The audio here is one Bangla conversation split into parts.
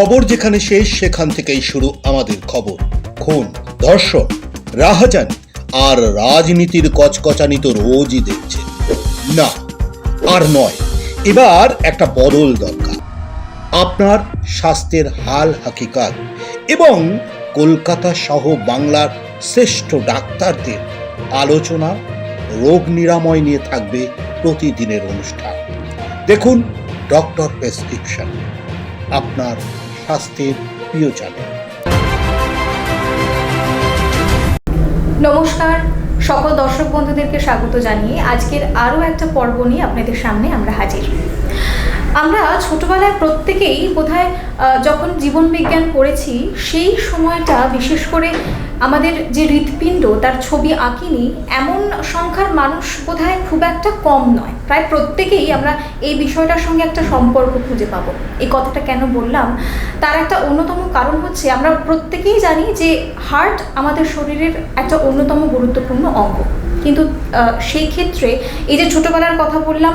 খবর যেখানে শেষ, সেখান থেকেই শুরু আমাদের খবর। খুন, ধর্ষণ, রাহাজানি আর রাজনীতির কচকচানি তো রোজই দেখছে না, আর নয়, এবার একটা বদল দরকার। আপনার স্বাস্থ্যের হাল হাকিকাত এবং কলকাতা সহ বাংলার শ্রেষ্ঠ ডাক্তারদের আলোচনা, রোগ নিরাময় নিয়ে থাকবে প্রতিদিনের অনুষ্ঠান। দেখুন ডক্টর প্রেসক্রিপশন। আপনার স্বাস্থ্যের প্রিয় চ্যানেল নমস্কার। সকল দর্শক বন্ধুদেরকে স্বাগত জানিয়ে আজকের আরও একটা পর্ব নিয়ে আপনাদের সামনে আমরা হাজির। আমরা ছোটবেলায় প্রত্যেকেই বোধহয় যখন জীবন বিজ্ঞান পড়েছি, সেই সময়টা, বিশেষ করে আমাদের যে হৃৎপিণ্ড, তার ছবি আঁকিনি, এমন সংখ্যার মানুষ বোধহয় খুব একটা কম নয়। প্রায় প্রত্যেকেই আমরা এই বিষয়টার সঙ্গে একটা সম্পর্ক খুঁজে পাবো। এই কথাটা কেন বললাম? তার একটা অন্যতম কারণ হচ্ছে, আমরা প্রত্যেকেই জানি যে হার্ট আমাদের শরীরের একটা অন্যতম গুরুত্বপূর্ণ অঙ্গ। কিন্তু সেই ক্ষেত্রে এই যে ছোটবেলার কথা বললাম,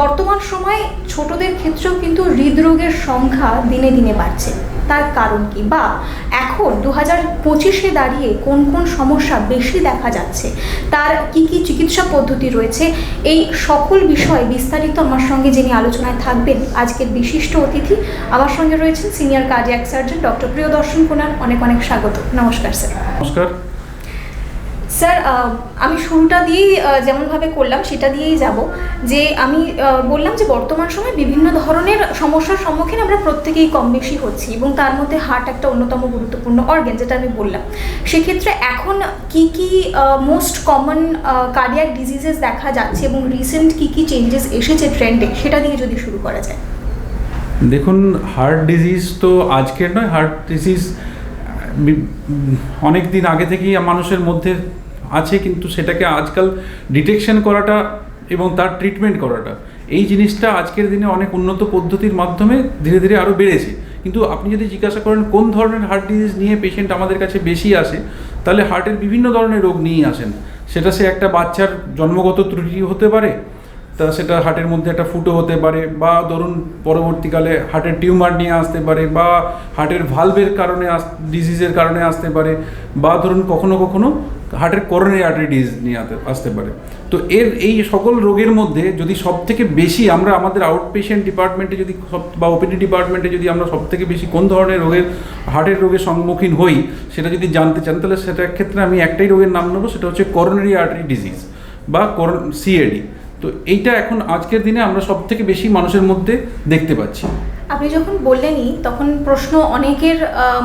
বর্তমান সময়ে ছোটদের ক্ষেত্রেও কিন্তু হৃদরোগের সংখ্যা দিনে দিনে বাড়ছে। তার কারণ কি? বা এখন দু হাজার পঁচিশে দাঁড়িয়ে কোন কোন সমস্যা বেশি দেখা যাচ্ছে? তার কি কি চিকিৎসা পদ্ধতি রয়েছে? এই সকল বিষয়ে বিস্তারিত আমার সঙ্গে যিনি আলোচনায় থাকবেন, আজকের বিশিষ্ট অতিথি আমার সঙ্গে রয়েছেন senior cardiac surgeon doctor Priyadarshan Kunal অনেক অনেক স্বাগত। নমস্কার, স্যার। নমস্কার। স্যার আমি শুরুটা দিয়েই যেমনভাবে করলাম, সেটা দিয়েই যাব যে আমি বললাম যে বর্তমান সময়ে বিভিন্ন ধরনের সমস্যার সম্মুখীন আমরা প্রত্যেকেই কম বেশি হচ্ছি এবং তার মধ্যে হার্ট একটা অন্যতম গুরুত্বপূর্ণ অর্গ্যান যেটা আমি বললাম। সেক্ষেত্রে এখন কি কি মোস্ট কমন কার্ডিয়াক ডিজিজেস দেখা যাচ্ছে এবং রিসেন্ট কি কি চেঞ্জেস এসেছে ট্রেন্ডে সেটা দিয়ে যদি শুরু করা যায়। দেখুন হার্ট ডিজিজ তো আজকের নয় হার্ট ডিজিজ অনেক দিন আগে থেকেই মানুষের মধ্যে আছে কিন্তু সেটাকে আজকাল ডিটেকশন করাটা এবং তার ট্রিটমেন্ট করাটা, এই জিনিসটা আজকের দিনে অনেক উন্নত পদ্ধতির মাধ্যমে ধীরে ধীরে আরও বেড়েছে। কিন্তু আপনি যদি জিজ্ঞাসা করেন কোন ধরনের হার্ট ডিজিজ নিয়ে পেশেন্ট আমাদের কাছে বেশি আসে, তাহলে হার্টের বিভিন্ন ধরনের রোগ নিয়েই আসেন। সেটা সে একটা বাচ্চার জন্মগত ত্রুটি হতে পারে, তা সেটা হার্টের মধ্যে একটা ফুটো হতে পারে, বা ধরুন পরবর্তীকালে হার্টের টিউমার নিয়ে আসতে পারে, বা হার্টের ভালভের কারণে ডিজিজের কারণে আসতে পারে, বা ধরুন কখনো কখনো হার্টের করোনারি আর্টারি ডিজিজ নিয়ে আসতে পারে। তো এর এই সকল রোগের মধ্যে যদি সব থেকে বেশি আমরা আমাদের আউট পেশেন্ট ডিপার্টমেন্টে যদি সব বা ওপিডি ডিপার্টমেন্টে যদি আমরা সব থেকে বেশি কোন ধরনের রোগের, হার্টের রোগের সম্মুখীন হই, সেটা যদি জানতে চান, তাহলে সেটার ক্ষেত্রে আমি একটাই রোগের নাম নেব, সেটা হচ্ছে করোনারি আর্টারি ডিজিজ বা সিএডি তো এইটা এখন আজকের দিনে আমরা সব থেকে বেশি মানুষের মধ্যে দেখতে পাচ্ছি। আপনি যখন বললেনই, তখন প্রশ্ন অনেকের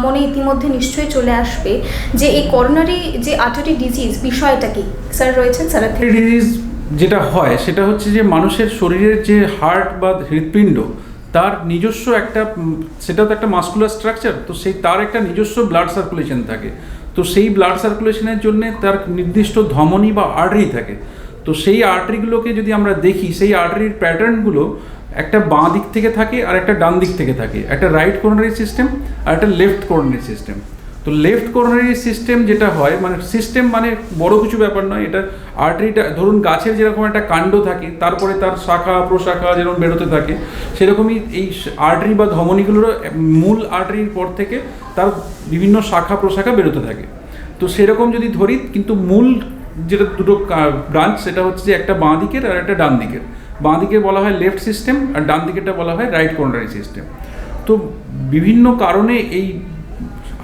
মনে ইতিমধ্যে নিশ্চয়ই চলে আসবে যে এই করোনারি যে আর্টারি ডিজিজ বিষয়টা কি? স্যার রয়েছেন? স্যার ডিজিজ যেটা হয়, সেটা হচ্ছে যে মানুষের শরীরের যে হার্ট বা হৃৎপিণ্ড, তার নিজস্ব একটা সেটা তো একটা মাস্কুলার স্ট্রাকচার তো সেই, তার একটা নিজস্ব ব্লাড সার্কুলেশন থাকে। তো সেই ব্লাড সার্কুলেশনের জন্য তার নির্দিষ্ট ধমনী বা আর্টারি থাকে। তো সেই আর্টারিগুলোকে যদি আমরা দেখি, সেই আর্টারির প্যাটার্নগুলো একটা বাঁ দিক থেকে থাকে আর একটা ডান দিক থেকে থাকে। একটা রাইট করোনারি সিস্টেম আর একটা লেফট করোনারি সিস্টেম তো লেফট করোনারি সিস্টেম যেটা হয় মানে সিস্টেম মানে বড় কিছু ব্যাপার নয়, এটা আর্টারিটা ধরুন গাছের যেরকম একটা কাণ্ড থাকে, তারপরে তার শাখা, প্রশাখা যেরকম বেরোতে থাকে, সেরকমই এই আর্টারি বা ধমনীগুলোর মূল আর্টারির পর থেকে তার বিভিন্ন শাখা, প্রশাখা বেরোতে থাকে। তো সেরকম যদি ধরি, কিন্তু মূল যেটা দুটো ব্রাঞ্চ সেটা হচ্ছে যে একটা বাঁ দিকের আর একটা ডান দিকের। বাঁ দিকে বলা হয় লেফট সিস্টেম আর ডান দিকেরটা বলা হয় রাইট করোনারি সিস্টেম তো বিভিন্ন কারণে এই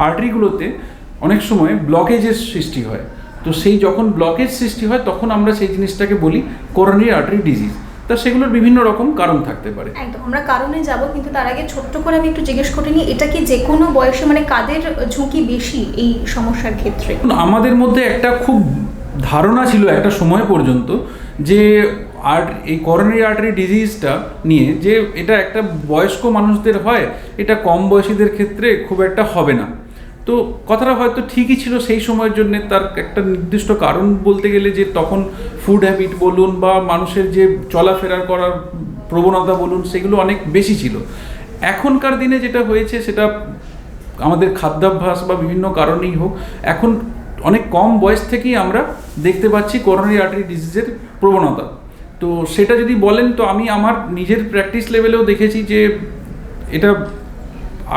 আর্টারিগুলোতে অনেক সময় ব্লকেজের সৃষ্টি হয়। তো সেই যখন ব্লকেজ সৃষ্টি হয় তখন আমরা সেই জিনিসটাকে বলি করোনারি আর্টারি ডিজিজ তা সেগুলোর বিভিন্ন রকম কারণ থাকতে পারে। একদম আমরা কারণে যাব কিন্তু তার আগে ছোট্ট করে আমি একটু জিজ্ঞেস করে নিই এটা কি যে কোনো বয়সে মানে কাদের ঝুঁকি বেশি এই সমস্যার ক্ষেত্রে? আমাদের মধ্যে একটা খুব ধারণা ছিল একটা সময় পর্যন্ত যে আর্ট এই করোনারি আর্টারি ডিজিজটা নিয়ে যে এটা একটা বয়স্ক মানুষদের হয়, এটা কম বয়সীদের ক্ষেত্রে খুব একটা হবে না। তো কথাটা হয়তো ঠিকই ছিল সেই সময়ের জন্য, তার একটা নির্দিষ্ট কারণ বলতে গেলে যে তখন ফুড হ্যাবিট বলুন বা মানুষের যে চলাফেরা করার প্রবণতা বলুন, সেগুলো অনেক বেশি ছিল। এখনকার দিনে যেটা হয়েছে, সেটা আমাদের খাদ্যাভ্যাস বা বিভিন্ন কারণেই হোক, এখন অনেক কম বয়স থেকেই আমরা দেখতে পাচ্ছি করোনারি আর্টারি ডিজিজের প্রবণতা। তো সেটা যদি বলেন, তো আমি আমার নিজের প্র্যাকটিস লেভেলেও দেখেছি যে এটা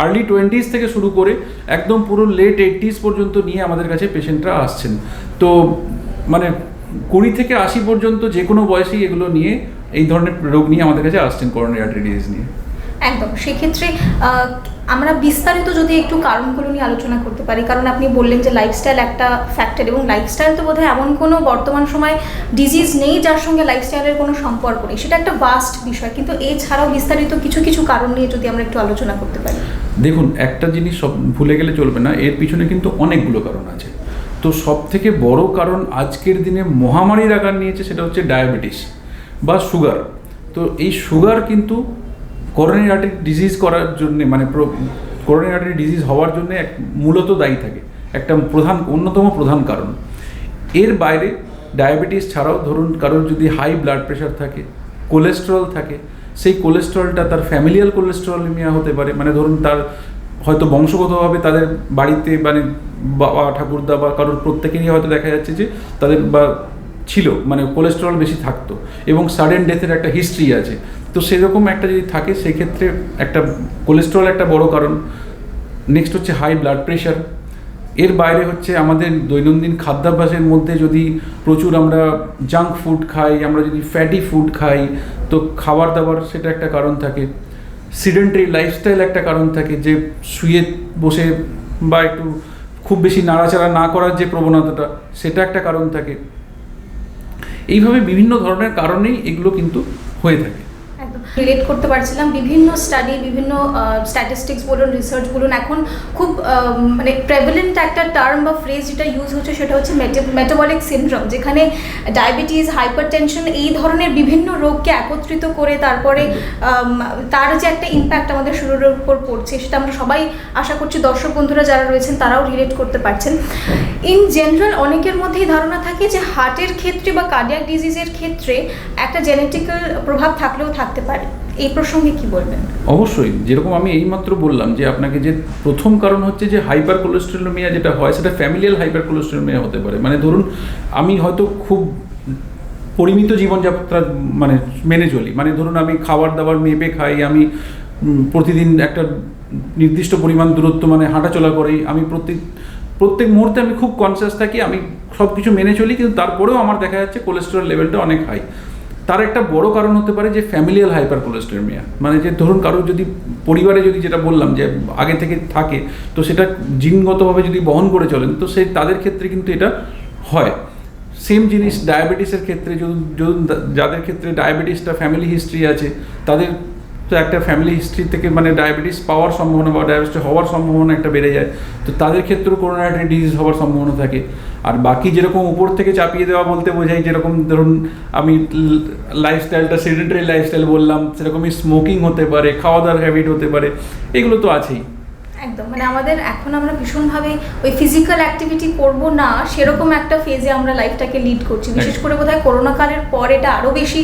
আর্লি টোয়েন্টিস থেকে শুরু করে একদম পুরো লেট এইটিস পর্যন্ত নিয়ে আমাদের কাছে পেশেন্টরা আসছেন। তো মানে কুড়ি থেকে আশি পর্যন্ত যে কোনো বয়সেই এগুলো নিয়ে, এই ধরনের রোগ নিয়ে আমাদের কাছে আসছেন করোনারি আর্টারি ডিজিজ নিয়ে। একদম। সেক্ষেত্রে আমরা বিস্তারিত যদি একটু কারণগুলো নিয়ে আলোচনা করতে পারি, কারণ আপনি বললেন যে লাইফস্টাইল একটা ফ্যাক্টর এবং লাইফস্টাইল তো বোধহয় এমন কোনো বর্তমান সময় ডিজিজ নেই যার সঙ্গে লাইফস্টাইলের কোনো সম্পর্ক নেই। সেটা একটা বাস্ট বিষয়, কিন্তু এছাড়াও বিস্তারিত কিছু কিছু কারণ নিয়ে যদি আমরা একটু আলোচনা করতে পারি। দেখুন, একটা জিনিস সব ভুলে গেলে চলবে না, এর পিছনে কিন্তু অনেকগুলো কারণ আছে। তো সব থেকে বড় কারণ আজকের দিনে মহামারীর আকার নিয়েছে সেটা হচ্ছে ডায়াবেটিস বা সুগার তো এই সুগার কিন্তু করোনারি আর্টারি ডিজিজ করার জন্যে মানে করোনারি আর্টারি ডিজিজ হওয়ার জন্যে এক মূলত দায়ী থাকে। একটা প্রধান, অন্যতম প্রধান কারণ। এর বাইরে ডায়াবেটিস ছাড়াও ধরুন কারোর যদি হাই ব্লাড প্রেশার থাকে কোলেস্টেরল থাকে, সেই কোলেস্টেরলটা তার ফ্যামিলিয়াল কোলেস্টেরলিমিয়া হতে পারে। মানে ধরুন তার হয়তো বংশগতভাবে তাদের বাড়িতে মানে বাবা, ঠাকুরদা বা কারোর প্রত্যেকেরই হয়তো দেখা যাচ্ছে যে তাদের বা ছিল মানে কোলেস্টেরল বেশি থাকতো। এবং সাডেন ডেথের একটা হিস্ট্রি আছে। তো সেরকম একটা যদি থাকে, সেক্ষেত্রে একটা কোলেস্টেরল একটা বড় কারণ। নেক্সট হচ্ছে হাই ব্লাড প্রেশার এর বাইরে হচ্ছে আমাদের দৈনন্দিন খাদ্যাভ্যাসের মধ্যে যদি প্রচুর আমরা জাঙ্ক ফুড খাই, আমরা যদি ফ্যাটি ফুড খাই, তো খাবার দাবার সেটা একটা কারণ থাকে। সিডেন্টারি লাইফস্টাইল একটা কারণ থাকে যে শুয়ে বসে বা একটু খুব বেশি নাড়াচাড়া না করার যে প্রবণতাটা, সেটা একটা কারণ থাকে। এইভাবে বিভিন্ন ধরনের কারণেই এগুলো কিন্তু হয়ে থাকে। রিলেট করতে পারছিলাম। বিভিন্ন স্টাডি বিভিন্ন স্ট্যাটিস্টিক্স বলুন রিসার্চ বলুন, এখন খুব মানে প্রেভেলেন্ট একটা টার্ম বা ফ্রেজ যেটা ইউজ হচ্ছে সেটা হচ্ছে মেটাবলিক সিনড্রোম যেখানে ডায়াবেটিস হাইপার টেনশন এই ধরনের বিভিন্ন রোগকে একত্রিত করে তারপরে তার যে একটা ইম্প্যাক্ট আমাদের শরীরের উপর পড়ছে সেটা আমরা সবাই আশা করছি দর্শক বন্ধুরা যারা রয়েছেন তারাও রিলেট করতে পারছেন। ইন জেনারেল অনেকের মধ্যেই ধারণা থাকে যে হার্টের ক্ষেত্রে বা কার্ডিয়াক ডিজিজের ক্ষেত্রে একটা জেনেটিক্যাল প্রভাব থাকলেও থাকতে পারে। এই প্রসঙ্গে কি বলবেন? অবশ্যই। যেরকম আমি এইমাত্র বললাম যে আপনাকে যে প্রথম কারণ হচ্ছে যে হাইপার কোলেস্ট্রোলমিয়া যেটা হয়, সেটা ফ্যামিলিয়াল হাইপার কোলেস্ট্রোলমিয়া হতে পারে। মানে ধরুন, আমি হয়তো খুব পরিমিত জীবনযাত্রা মানে মেনে চলি। মানে ধরুন, আমি খাবার দাবার মেপে খাই, আমি প্রতিদিন একটা নির্দিষ্ট পরিমাণ দূরত্ব মানে হাঁটাচলা করি। আমি প্রত্যেক প্রত্যেক মুহূর্তে আমি খুব কনসিয়াস থাকি, আমি সব কিছু মেনে চলি, কিন্তু তারপরেও আমার দেখা যাচ্ছে কোলেস্টেরল লেভেলটা অনেক হাই তার একটা বড় কারণ হতে পারে যে ফ্যামিলিয়াল হাইপার কোলেস্টেরমিয়া মানে যে ধরুন কারোর যদি পরিবারে যদি যেটা বললাম যে আগে থেকে থাকে, তো সেটা জিনগতভাবে যদি বহন করে চলেন, তো সেই তাদের ক্ষেত্রে কিন্তু এটা হয়। সেম জিনিস ডায়াবেটিসের ক্ষেত্রে, যদি যদি যাদের ক্ষেত্রে ডায়াবেটিসটা ফ্যামিলি হিস্ট্রি আছে, তাদের তো একটা ফ্যামিলি হিস্ট্রি থেকে মানে ডায়াবেটিস পাওয়ার সম্ভাবনা বা ডায়াবেটিস হওয়ার সম্ভাবনা একটা বেড়ে যায়। তো তাদের ক্ষেত্রেও করোনারি ডিজিজ হওয়ার সম্ভাবনা থাকে। আর বাকি যেরকম উপর থেকে চাপিয়ে দেওয়া বলতে বোঝায়, যেরকম ধরুন আমি লাইফস্টাইলটা সেডেন্টারি লাইফস্টাইল বললাম, সেরকমই স্মোকিং হতে পারে খাওয়া দাওয়ার হ্যাবিট হতে পারে, এগুলো তো আছেই। একদম। মানে আমাদের এখন আমরা ভীষণভাবে ওই ফিজিক্যাল অ্যাক্টিভিটি করব না সেরকম একটা ফেজে আমরা লাইফটাকে লিড করছি। বিশেষ করে বোধহয় করোনা কালের পর এটা আরও বেশি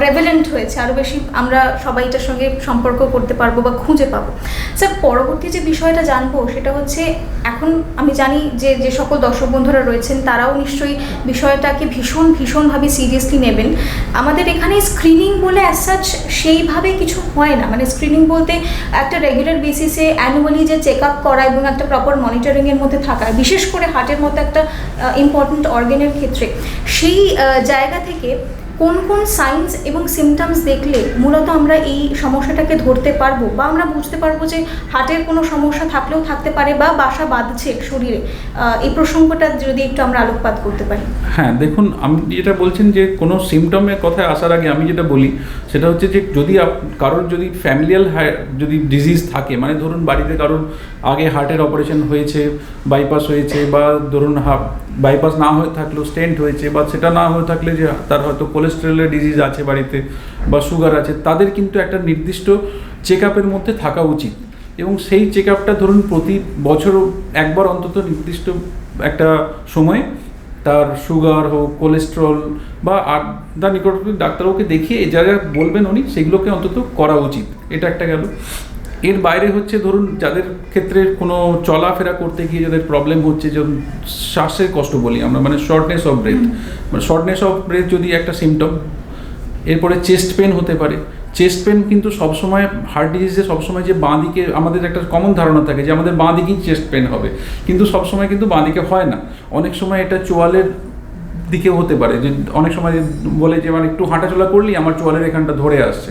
প্রেভেলেন্ট হয়েছে আরও বেশি আমরা সবাই এটার সঙ্গে সম্পর্ক করতে পারব বা খুঁজে পাবো। স্যার পরবর্তী যে বিষয়টা জানব সেটা হচ্ছে এখন আমি জানি যে যে সকল দর্শক বন্ধুরা রয়েছেন তারাও নিশ্চয়ই বিষয়টাকে ভীষণ ভীষণভাবে সিরিয়াসলি নেবেন। আমাদের এখানে স্ক্রিনিং বলে অ্যাজ সাচ সেইভাবে কিছু হয় না। মানে স্ক্রিনিং বলতে একটা রেগুলার বেসিসে অ্যানুয়ালি যে চেক আপ করা এবং একটা প্রপার মনিটরিংয়ের মধ্যে থাকা, বিশেষ করে হার্টের মতো একটা ইম্পর্ট্যান্ট অর্গেনের ক্ষেত্রে। সেই জায়গা থেকে কোন কোন সাইন্স এবং সিমটমস দেখলে মূলত আমরা এই সমস্যাটাকে ধরতে পারব বা আমরা বুঝতে পারব যে হার্টের কোনো সমস্যা থাকলেও থাকতে পারে বা বাসা বাঁধছে শরীরে এই প্রসঙ্গটা যদি একটু আমরা আলোকপাত করতে পারি। হ্যাঁ দেখুন আমি যেটা বলছেন যে কোনো সিমটমের কথায় আসার আগে আমি যেটা বলি, সেটা হচ্ছে যে যদি কারোর যদি ফ্যামিলিয়াল যদি ডিজিজ থাকে মানে ধরুন বাড়িতে কারোর আগে হার্টের অপারেশন হয়েছে বাইপাস হয়েছে বা ধরুন বাইপাস না হয়ে থাকলেও স্টেন্ট হয়েছে বা সেটা না হয়ে থাকলে যে তার হয়তো কোলেস্টেরলের ডিজিজ আছে বাড়িতে বা সুগার আছে, তাদের কিন্তু একটা নির্দিষ্ট চেক আপের মধ্যে থাকা উচিত। এবং সেই চেক আপটা ধরুন প্রতি বছর একবার অন্তত নির্দিষ্ট একটা সময়ে তার সুগার হোক কোলেস্ট্রল বা তার নিকটবর্তী ডাক্তারবাবুকে দেখিয়ে যা যা বলবেন উনি, সেগুলোকে অন্তত করা উচিত। এটা একটা গেল। এর বাইরে হচ্ছে ধরুন যাদের ক্ষেত্রে কোনো চলাফেরা করতে গিয়ে যাদের প্রবলেম হচ্ছে, যেমন শ্বাসের কষ্ট বলি আমরা মানে শর্টনেস অফ ব্রেথ মানে শর্টনেস অফ ব্রেথ যদি একটা সিমটম এরপরে চেস্ট পেন হতে পারে। চেস্ট পেন কিন্তু সবসময় হার্ট ডিজিজে সবসময় যে বাঁ দিকে আমাদের একটা কমন ধারণা থাকে যে আমাদের বাঁ দিকেই চেস্ট পেন হবে। কিন্তু সবসময় কিন্তু বাঁ দিকে হয় না। অনেক সময় এটা চোয়ালের দিকে হতে পারে। যে অনেক সময় বলে যে মানে একটু হাঁটাচলা করলেই আমার চোয়ালের এখানটা ধরে আসছে।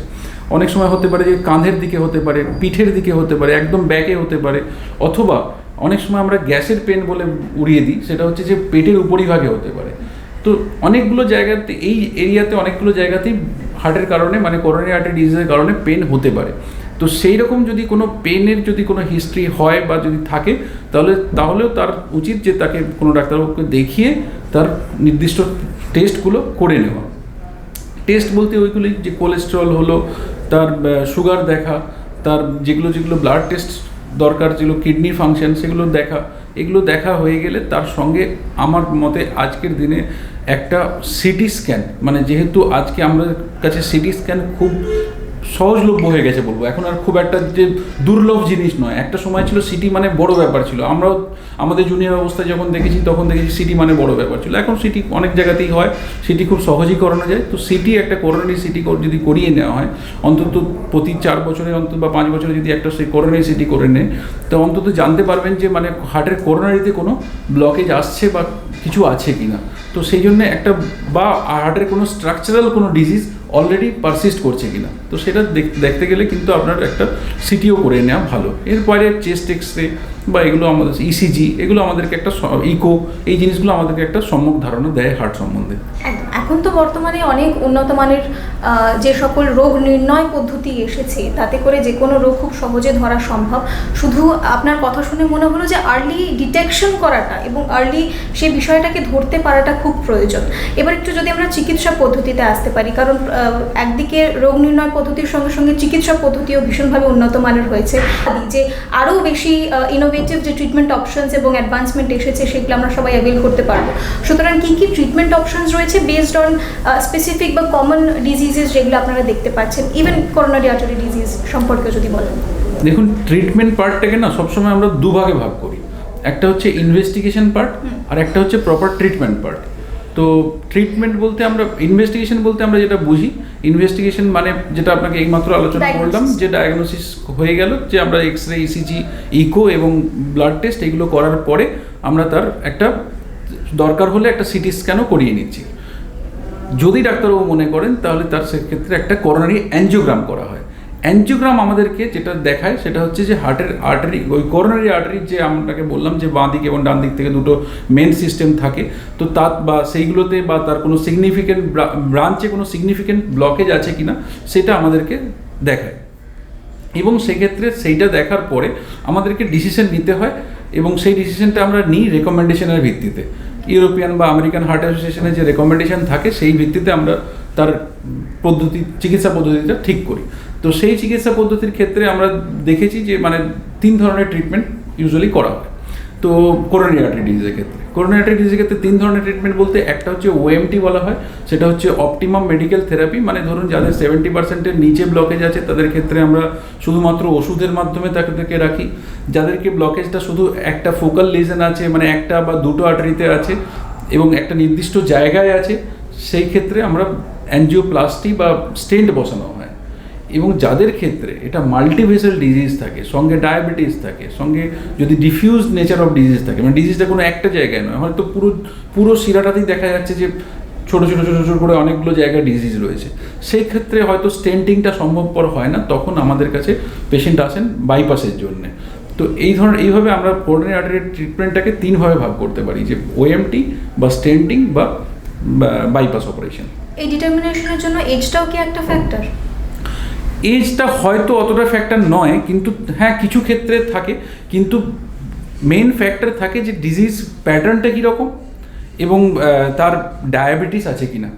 অনেক সময় হতে পারে যে কাঁধের দিকে হতে পারে, পিঠের দিকে হতে পারে, একদম ব্যাকে হতে পারে, অথবা অনেক সময় আমরা গ্যাসের পেন বলে উড়িয়ে দিই, সেটা হচ্ছে যে পেটের উপরিভাগে হতে পারে। তো অনেকগুলো জায়গাতে, এই এরিয়াতে অনেকগুলো জায়গাতেই হার্টের কারণে মানে করোনারি হার্টের ডিজিজের কারণে পেন হতে পারে। তো সেই রকম যদি কোনো পেনের যদি কোনো হিস্ট্রি হয় বা যদি থাকে, তাহলে, তাহলেও তার উচিত যে তাকে কোনো ডাক্তারবাবুকে দেখিয়ে তার নির্দিষ্ট টেস্টগুলো করে নেওয়া। টেস্ট বলতে ওইগুলি যে কোলেস্টেরল হলো তার সুগার দেখা, তার যেগুলো যেগুলো ব্লাড টেস্ট দরকার ছিল কিডনি ফাংশন সেগুলো দেখা, এগুলো দেখা হয়ে গেলে তার সঙ্গে আমার মতে আজকের দিনে একটা সিটি স্ক্যান মানে যেহেতু আজকে আমাদের কাছে সিটি স্ক্যান খুব সহজলভ্য হয়ে গেছে বলব। এখন আর খুব একটা যে দুর্লভ জিনিস নয়। একটা সময় ছিল সিটি মানে বড় ব্যাপার ছিল। আমরাও, আমাদের জুনিয়র অবস্থায় যখন দেখেছি, তখন দেখেছি সিটি মানে বড় ব্যাপার ছিল। এখন সিটি অনেক জায়গাতেই হয়। সিটি খুব সহজেই করানো যায়। তো সিটি একটা করোনারি সিটি যদি করিয়ে নেওয়া হয়, অন্তত প্রতি চার বছরে অন্তত বা পাঁচ বছরে যদি একটা সেই করোনারি সিটি করে নেয়, তো অন্তত জানতে পারবেন যে মানে হার্টের করোনারিতে কোনো ব্লকেজ আসছে বা কিছু আছে কি না তো সেই জন্য একটা বা হার্টের কোনো স্ট্রাকচারাল কোনো ডিজিজ অলরেডি পারসিস্ট করছে কিনা। তো সেটা দেখ- দেখতে গেলে কিন্তু আপনার একটা সিটিও করে নেওয়া ভালো। এরপরে চেস্ট এক্স রে বা এগুলো আমাদের ইসিজি এগুলো আমাদেরকে একটা ইকো এই জিনিসগুলো আমাদেরকে একটা সম্যক ধারণা দেয় হার্ট সম্বন্ধে। এখন তো বর্তমানে অনেক উন্নত মানের যে সকল রোগ নির্ণয় পদ্ধতি এসেছে, তাতে করে যে কোনো রোগ খুব সহজে ধরা সম্ভব। শুধু আপনার কথা শুনে মনে হলো যে আর্লি ডিটেকশন করাটা এবং আর্লি সে বিষয়টাকে ধরতে পারাটা খুব প্রয়োজন। এবার একটু যদি আমরা চিকিৎসা পদ্ধতিতে আসতে পারি, কারণ একদিকে রোগ নির্ণয় পদ্ধতির সঙ্গে সঙ্গে চিকিৎসা পদ্ধতিও ভীষণভাবে উন্নত মানের হয়েছে। যে আরও বেশি ইনোভেটিভ যে ট্রিটমেন্ট অপশনস এবং অ্যাডভান্সমেন্ট এসেছে, সেগুলো আমরা সবাই অ্যাভেল করতে পারব। সুতরাং কী কী ট্রিটমেন্ট অপশনস রয়েছে বেসড অন স্পেসিফিক বা কমন ডিজিজেস যেগুলো আপনারা দেখতে পাচ্ছেন ইভেন করোনারি আর্টারি ডিজিজ সম্পর্কে যদি বলেন। দেখুন ট্রিটমেন্ট পার্টটাকে না সবসময় আমরা দুভাগে ভাগ করি। একটা হচ্ছে ইনভেস্টিগেশন পার্ট আর একটা হচ্ছে প্রপার ট্রিটমেন্ট পার্ট তো ট্রিটমেন্ট বলতে আমরা ইনভেস্টিগেশন বলতে আমরা যেটা বুঝি ইনভেস্টিগেশন মানে যেটা আপনাকে এইমাত্র আলোচনা করলাম যে ডায়াগনোসিস হয়ে গেল যে আমরা এক্স রে ইসিজি ইকো এবং ব্লাড টেস্ট এগুলো করার পরে আমরা তার একটা দরকার হলে একটা সিটি স্ক্যানও করিয়ে নিচ্ছি। যদি ডাক্তারবাবু মনে করেন, তাহলে তার সেক্ষেত্রে একটা করোনারি অ্যানজিওগ্রাম করা হয়। অ্যানজিওগ্রাম আমাদেরকে যেটা দেখায়, সেটা হচ্ছে যে হার্টের আর্টারি ওই করোনারি আর্টারি যে আপনাকে বললাম, যে বাঁ দিক এবং ডান দিক থেকে দুটো মেন সিস্টেম থাকে, তো তার বা সেইগুলোতে বা তার কোনো সিগনিফিকেন্ট ব্রাঞ্চে কোনো সিগনিফিকেন্ট ব্লকেজ আছে কি না সেটা আমাদেরকে দেখায়। এবং সেক্ষেত্রে সেইটা দেখার পরে আমাদেরকে ডিসিশন নিতে হয়, এবং সেই ডিসিশনটা আমরা নিই রেকমেন্ডেশনের ভিত্তিতে। ইউরোপিয়ান বা আমেরিকান হার্ট অ্যাসোসিয়েশনের যে রেকমেন্ডেশন থাকে, সেই ভিত্তিতে আমরা তার পদ্ধতি, চিকিৎসা পদ্ধতিটা ঠিক করি। তো সেই চিকিৎসা পদ্ধতির ক্ষেত্রে আমরা দেখেছি যে মানে তিন ধরনের ট্রিটমেন্ট ইউজুয়ালি করা হয়। তো করোনারি আর্টারি ডিজিজের ক্ষেত্রে। করোনারি আর্টারি ডিজিজের ক্ষেত্রে তিন ধরনের ট্রিটমেন্ট বলতে একটা হচ্ছে ওএমটি বলা হয়, সেটা হচ্ছে অপটিমাম মেডিকেল থেরাপি মানে ধরুন যাদের সেভেন্টি পার্সেন্টের নিচে ব্লকেজ আছে, তাদের ক্ষেত্রে আমরা শুধুমাত্র ওষুধের মাধ্যমে তাদেরকে রাখি। যাদেরকে ব্লকেজটা শুধু একটা ফোকাল লিজন আছে মানে একটা বা দুটো আর্টারিতে আছে, এবং একটা নির্দিষ্ট জায়গায় আছে, সেই ক্ষেত্রে আমরা অ্যানজিওপ্লাস্টি বা স্টেন্ট বসানো এবং যাদের ক্ষেত্রে এটা মাল্টিভেসাল ডিজিজ থাকে, সঙ্গে ডায়াবেটিস থাকে, সঙ্গে যদি ডিফিউজ নেচার অফ ডিজিজ থাকে মানে ডিজিজটা কোনো একটা জায়গায় নয়, হয়তো পুরো পুরো শিরাটাতেই দেখা যাচ্ছে যে ছোটো ছোটো ছোটো ছোটো করে অনেকগুলো জায়গায় ডিজিজ রয়েছে। সেই ক্ষেত্রে হয়তো স্টেন্টিংটা সম্ভবপর হয় না, তখন আমাদের কাছে পেশেন্ট আসেন বাইপাসের জন্যে। তো এই ধরনের, এইভাবে আমরা করোনারি আর্টারির ট্রিটমেন্টটাকে তিনভাবে ভাগ করতে পারি, যে ওএমটি বা স্টেন্টিং বা বাইপাস অপারেশন এই ডিটারমিনেশনের জন্য এজটাও কি একটা ফ্যাক্টর এজটা হয়তো অতটা ফ্যাক্টর নয় কিন্তু হ্যাঁ কিছু ক্ষেত্রে থাকে কিন্তু মেন ফ্যাক্টর থাকে যে ডিজিজ প্যাটার্নটা কীরকম এবং তার ডায়াবেটিস আছে কি না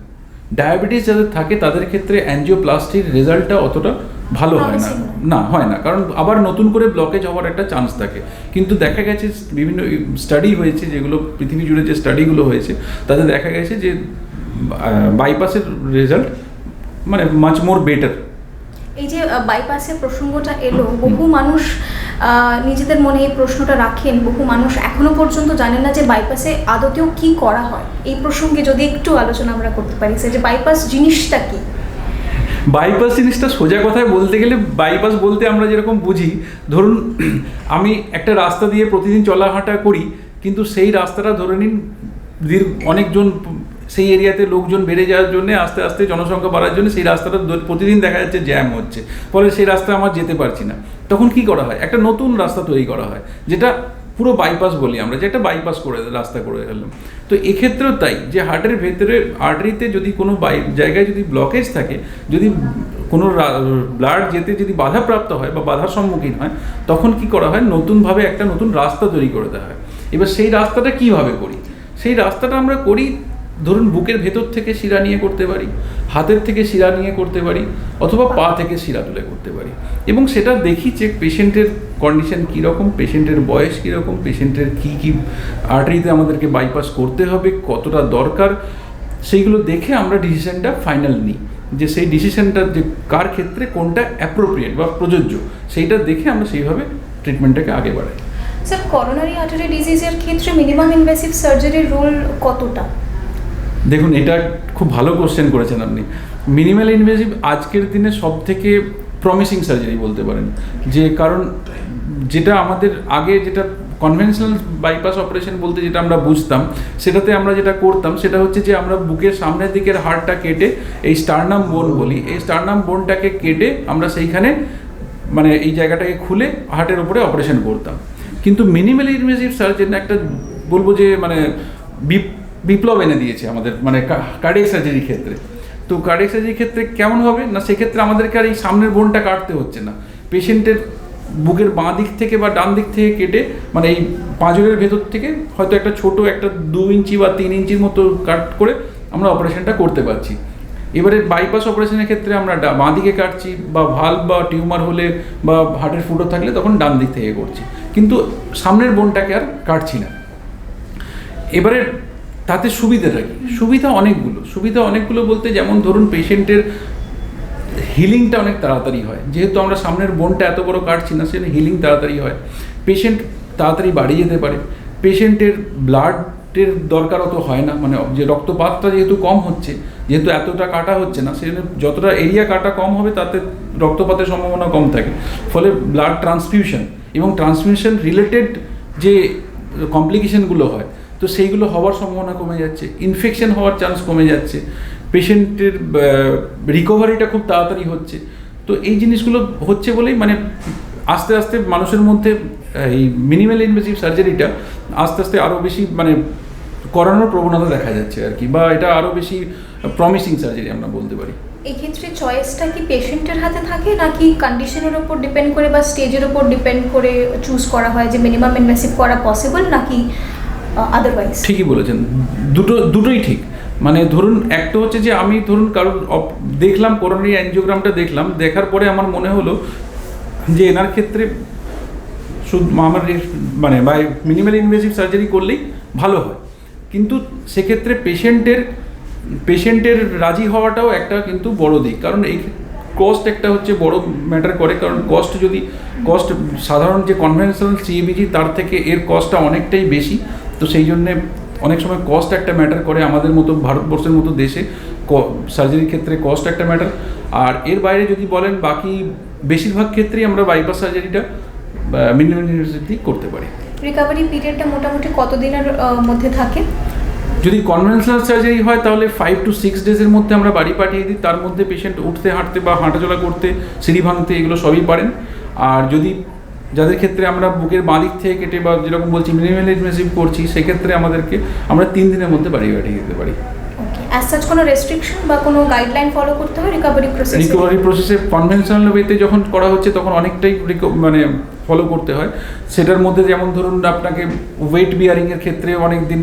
ডায়াবেটিস যাদের থাকে তাদের ক্ষেত্রে অ্যানজিওপ্লাস্টির রেজাল্টটা অতটা ভালো হয় না। না। হয় না কারণ আবার নতুন করে ব্লকেজ হওয়ার একটা চান্স থাকে। কিন্তু দেখা গেছে বিভিন্ন স্টাডি হয়েছে যেগুলো পৃথিবী জুড়ে যে স্টাডিগুলো হয়েছে তাতে দেখা গেছে যে বাইপাসের রেজাল্ট মানে মাচ মোর বেটার এই যে বাইপাসের প্রসঙ্গটা এলো, বহু মানুষ নিজেদের মনে এই প্রশ্নটা রাখেন, বহু মানুষ এখনও পর্যন্ত জানেন না যে বাইপাসে আদতেও কি করা হয়। এই প্রসঙ্গে যদি একটু আলোচনা আমরা করতে পারি, সে যে বাইপাস জিনিসটা কি? বাইপাস জিনিসটা সোজা কথায় বলতে গেলে বাইপাস বলতে আমরা যেরকম বুঝি, ধরুন, আমি একটা রাস্তা দিয়ে প্রতিদিন চলাহাঁটা করি, কিন্তু সেই রাস্তাটা ধরে নিন, দীর্ঘ অনেকজন সেই এরিয়াতে লোকজন বেড়ে যাওয়ার জন্য আস্তে আস্তে জনসংখ্যা বাড়ার জন্য সেই রাস্তাটা প্রতিদিন দেখা যাচ্ছে জ্যাম হচ্ছে। ফলে সেই রাস্তা আমার যেতে পারছি না। তখন কি করা হয়? একটা নতুন রাস্তা তৈরি করা হয়, যেটা পুরো বাইপাস বলি আমরা, যে একটা বাইপাস করে, রাস্তা করে ফেললাম। তো এক্ষেত্রেও তাই, যে হার্টের ভেতরে আর্টারিতে যদি কোনো বাই জায়গায় যদি ব্লকেজ থাকে, যদি কোনো ব্লাড যেতে যদি বাধাপ্রাপ্ত হয় বা বাধার সম্মুখীন হয়, তখন কি করা হয়? নতুনভাবে একটা নতুন রাস্তা তৈরি করে দেওয়া হয়। এবার সেই রাস্তাটা কীভাবে করি? সেই রাস্তাটা আমরা করি ধরুন বুকের ভেতর থেকে শিরা নিয়ে করতে পারি, হাতের থেকে শিরা নিয়ে করতে পারি, অথবা পা থেকে শিরা তুলে করতে পারি। এবং সেটা দেখি যে পেশেন্টের কন্ডিশন কীরকম, পেশেন্টের বয়স কীরকম, পেশেন্টের কী কী আর্টারিতে আমাদেরকে বাইপাস করতে হবে, কতটা দরকার, সেইগুলো দেখে আমরা ডিসিশনটা ফাইনাল নিই। যে সেই ডিসিশনটা যে কার ক্ষেত্রে কোনটা অ্যাপ্রোপ্রিয়েট বা প্রযোজ্য, সেইটা দেখে আমরা সেইভাবে ট্রিটমেন্টটাকে আগে বাড়াই। স্যার করোনারি আর্টারি ডিজিজের ক্ষেত্রে মিনিমাম ইনভেসিভ সার্জারির রোল কতটা? দেখুন, এটা খুব ভালো কোশ্চেন করেছেন আপনি। মিনিমাল ইনভেসিভ আজকের দিনে সব থেকে প্রমিসিং সার্জারি বলতে পারেন। যে কারণ যেটা আমাদের আগে যেটা কনভেনশনাল বাইপাস অপারেশন বলতে যেটা আমরা বুঝতাম, সেটাতে আমরা যেটা করতাম, সেটা হচ্ছে যে আমরা বুকের সামনের দিকের হাড়টা কেটে এই স্টারনাম বোন বলি, এই স্টারনাম বোনটাকে কেটে আমরা সেইখানে মানে এই জায়গাটাকে খুলে হার্টের উপরে অপারেশন করতাম। কিন্তু মিনিমাল ইনভেসিভ সার্জন একটা বলব যে মানে বিপ্লব এনে দিয়েছে আমাদের মানে কার্ডিয়াক সার্জারির ক্ষেত্রে। তো কার্ডিয়াক সার্জারির ক্ষেত্রে কেমন হবে? না, সেক্ষেত্রে আমাদেরকে আর এই সামনের বোনটা কাটতে হচ্ছে না। পেশেন্টের বুকের বাঁ দিক থেকে বা ডান দিক থেকে কেটে মানে এই পাঁজরের ভেতর থেকে হয়তো একটা ছোট একটা দু ইঞ্চি বা তিন ইঞ্চির মতো কাট করে আমরা অপারেশনটা করতে পারছি। এবারে বাইপাস অপারেশনের ক্ষেত্রে আমরা বাঁ দিকে কাটছি বা ভাল্ব বা টিউমার হলে বা হার্টের ফুটো থাকলে তখন ডান দিক থেকে করছি। কিন্তু সামনের বোনটাকে আর কাটছি না। এবারে তাতে সুবিধাটা কি সুবিধা অনেকগুলো। সুবিধা অনেকগুলো বলতে যেমন ধরুন পেশেন্টের হিলিংটা অনেক তাড়াতাড়ি হয়। যেহেতু আমরা সামনের বোনটা এত বড় কাটছি না সেটা হিলিং তাড়াতাড়ি হয়। পেশেন্ট তাড়াতাড়ি বাড়ি যেতে পারে। পেশেন্টের ব্লাডের দরকার অত হয় না। মানে যে রক্তপাতটা যেহেতু কম হচ্ছে, যেহেতু এতটা কাটা হচ্ছে না, সেজন্য যতটা এরিয়া কাটা কম হবে, তাতে রক্তপাতের সম্ভাবনা কম থাকে। ফলে ব্লাড ট্রান্সফিউশন এবং ট্রান্সমিশন রিলেটেড যে কমপ্লিকেশনগুলো হয় তো সেইগুলো হওয়ার সম্ভাবনা কমে যাচ্ছে। ইনফেকশন হওয়ার চান্স কমে যাচ্ছে। পেশেন্টের রিকভারিটা খুব তাড়াতাড়ি হচ্ছে। তো এই জিনিসগুলো হচ্ছে বলেই মানে আস্তে আস্তে মানুষের মধ্যে এই মিনিমাল ইনভেসিভ সার্জারিটা আস্তে আস্তে আরও বেশি মানে করানোর প্রবণতা দেখা যাচ্ছে আর কি, বা এটা আরও বেশি প্রমিসিং সার্জারি আমরা বলতে পারি। এক্ষেত্রে চয়েসটা কি পেশেন্টের হাতে থাকে, নাকি কন্ডিশনের উপর ডিপেন্ড করে বা স্টেজের উপর ডিপেন্ড করে চুজ করা হয় যে মিনিমাম ইনভেসিভ করা পসিবল নাকি আদারওয়াইজ ঠিকই বলেছেন। দুটো, দুটোই ঠিক। মানে ধরুন, একটা হচ্ছে যে আমি ধরুন কারোর দেখলাম, করোনারি অ্যানজিওগ্রামটা দেখলাম, দেখার পরে আমার মনে হলো যে এনার ক্ষেত্রে শুধু আমার মানে বাই মিনিমাল ইনভেসিভ সার্জারি করলেই ভালো হয়। কিন্তু সেক্ষেত্রে পেশেন্টের পেশেন্টের রাজি হওয়াটাও একটা কিন্তু বড় দিক। কারণ এই কস্ট একটা হচ্ছে বড় ম্যাটার করে। কারণ কস্ট যদি কস্ট সাধারণ যে কনভেনশনাল সিএবিজি তার থেকে এর কস্টটা অনেকটাই বেশি। তো সেই জন্যে অনেক সময় কস্ট একটা ম্যাটার করে আমাদের মতো ভারতবর্ষের মতো দেশে। সার্জারির ক্ষেত্রে কস্ট একটা ম্যাটার আর এর বাইরে যদি বলেন বাকি বেশিরভাগ ক্ষেত্রেই আমরা বাইপাস সার্জারিটা মিনিমাম ইউনিভার্সিটি করতে পারি। রিকভারি পিরিয়ডটা মোটামুটি কতদিনের মধ্যে থাকে? যদি কনভেনশনাল সার্জারি হয় তাহলে ফাইভ টু সিক্স ডেজের মধ্যে আমরা বাড়ি পাঠিয়ে দিই। তার মধ্যে পেশেন্ট উঠতে হাঁটতে বা হাঁটাচলা করতে সিঁড়ি ভাঙতে এগুলো সবই পারেন। আর যদি যাদের ক্ষেত্রে আমরা বুকের মালিক থেকে কেটে বা যেরকম বলছি মিনিমাল ইনভেসিভ করছি সেক্ষেত্রে আমাদেরকে আমরা তিন দিনের মধ্যে বাড়ি পাঠিয়ে দিতে পারি। অ্যাজ সাচ কোনো রেস্ট্রিকশন বা কোনো গাইডলাইন ফলো করতে হয় রিকভারি প্রসেস রিকভারি প্রসেসে কনভেনশনাল ওয়েতে যখন করা হচ্ছে তখন অনেকটাই মানে ফলো করতে হয়। সেটার মধ্যে যেমন ধরুন আপনাকে ওয়েট বিয়ারিংয়ের ক্ষেত্রে অনেক দিন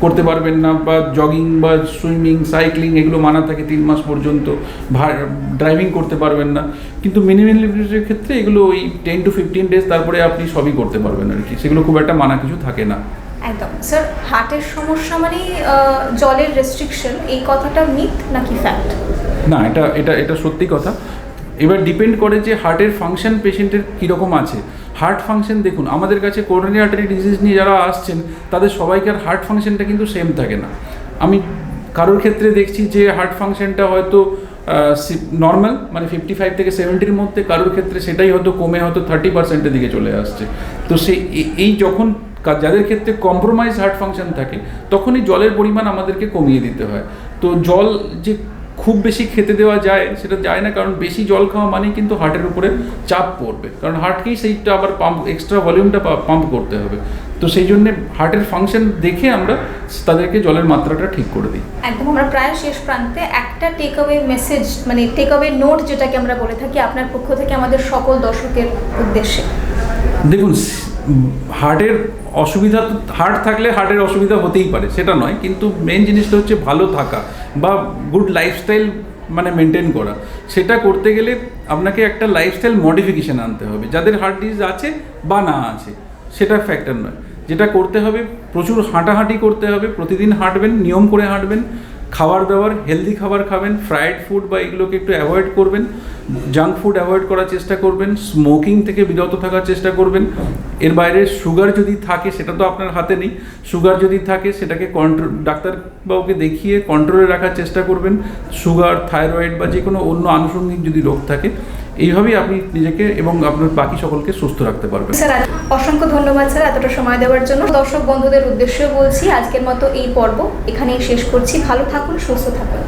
করতে পারবেন না বা জগিং বা সুইমিং সাইক্লিং এগুলো মানা থাকে তিন মাস পর্যন্ত। ড্রাইভিং করতে পারবেন না। কিন্তু মিনিমাম মিনিমালিটির ক্ষেত্রে এগুলো ওই টেন টু ফিফটিন ডেজ তারপরে আপনি সবই করতে পারবেন আর কি। সেগুলো খুব একটা মানা কিছু থাকে না। একদম। স্যার হার্টের সমস্যা আহ, জলের রেস্ট্রিকশন এই কথাটা মিথ নাকি ফ্যাক্ট না এটা এটা এটা সত্যি কথা। এবার ডিপেন্ড করে যে হার্টের ফাংশন পেশেন্টের কীরকম আছে। হার্ট ফাংশন দেখুন, আমাদের কাছে করোনারি আর্টারি ডিজিজ নিয়ে যারা আসছেন, তাদের সবাইকার হার্ট ফাংশনটা কিন্তু সেম থাকে না। আমি কারোর ক্ষেত্রে দেখছি যে হার্ট ফাংশনটা হয়তো নর্মাল মানে ফিফটি ফাইভ থেকে সেভেন্টির মধ্যে, কারোর ক্ষেত্রে সেটাই হয়তো কমে, হয়তো থার্টি পার্সেন্টের দিকে চলে আসছে। তো এ- এই যখন যাদের ক্ষেত্রে কম্প্রোমাইজ হার্ট ফাংশন থাকে, তখনই জলের পরিমাণ আমাদেরকে কমিয়ে দিতে হয়। তো জল যে খুব বেশি খেতে দেওয়া যায় সেটা যায় না কারণ বেশি জল খাওয়া মানেই কিন্তু হার্টের উপরে চাপ পড়বে। কারণ হার্টকেই সেইটা আবার পাম্প এক্সট্রা ভলিউমটা পাম্প করতে হবে। তো সেই জন্য হার্টের ফাংশন দেখে আমরা তাদেরকে জলের মাত্রাটা ঠিক করে দিই। একদম আমরা প্রায় শেষ প্রান্তে একটা টেক অ্যাওয়ে মেসেজ মানে টেক অ্যাওয়ে নোট যেটাকে আমরা বলে থাকি আপনার পক্ষ থেকে আমাদের সকল দর্শকের উদ্দেশ্যে। দেখুন হার্টের অসুবিধা হার্ট থাকলে হার্টের অসুবিধা হতেই পারে সেটা নয়। কিন্তু মেন জিনিসটা হচ্ছে ভালো থাকা। বা গুড লাইফস্টাইল মানে মেনটেন করা। সেটা করতে গেলে আপনাকে একটা লাইফস্টাইল মডিফিকেশান আনতে হবে। যাদের হার্ট ডিজিজ আছে বা না আছে, সেটা ফ্যাক্টর নয়। যেটা করতে হবে, প্রচুর হাঁটাহাঁটি করতে হবে, প্রতিদিন হাঁটবেন, নিয়ম করে হাঁটবেন, খাবার দাবার হেলদি খাবার খাবেন ফ্রায়েড ফুড বা এগুলোকে একটু অ্যাভয়েড করবেন জাঙ্ক ফুড অ্যাভয়েড করার চেষ্টা করবেন, স্মোকিং থেকে বিরত থাকার চেষ্টা করবেন। এর বাইরে সুগার যদি থাকে, সেটা তো আপনার হাতে নেই। সুগার যদি থাকে, সেটাকে কন্ট্রোল ডাক্তারবাবুকে দেখিয়ে কন্ট্রোলে রাখার চেষ্টা করবেন। সুগার, থাইরয়েড বা যে কোনো অন্য আনুষঙ্গিক যদি রোগ থাকে, এইভাবেই আপনি নিজেকে এবং আপনার বাকি সকলকে সুস্থ রাখতে পারবেন। স্যার, অসংখ্য ধন্যবাদ স্যার এতটা সময় দেওয়ার জন্য। দর্শক বন্ধুদের উদ্দেশ্যে বলছি, আজকের মতো এই পর্ব এখানেই শেষ করছি। ভালো থাকুন, সুস্থ থাকুন।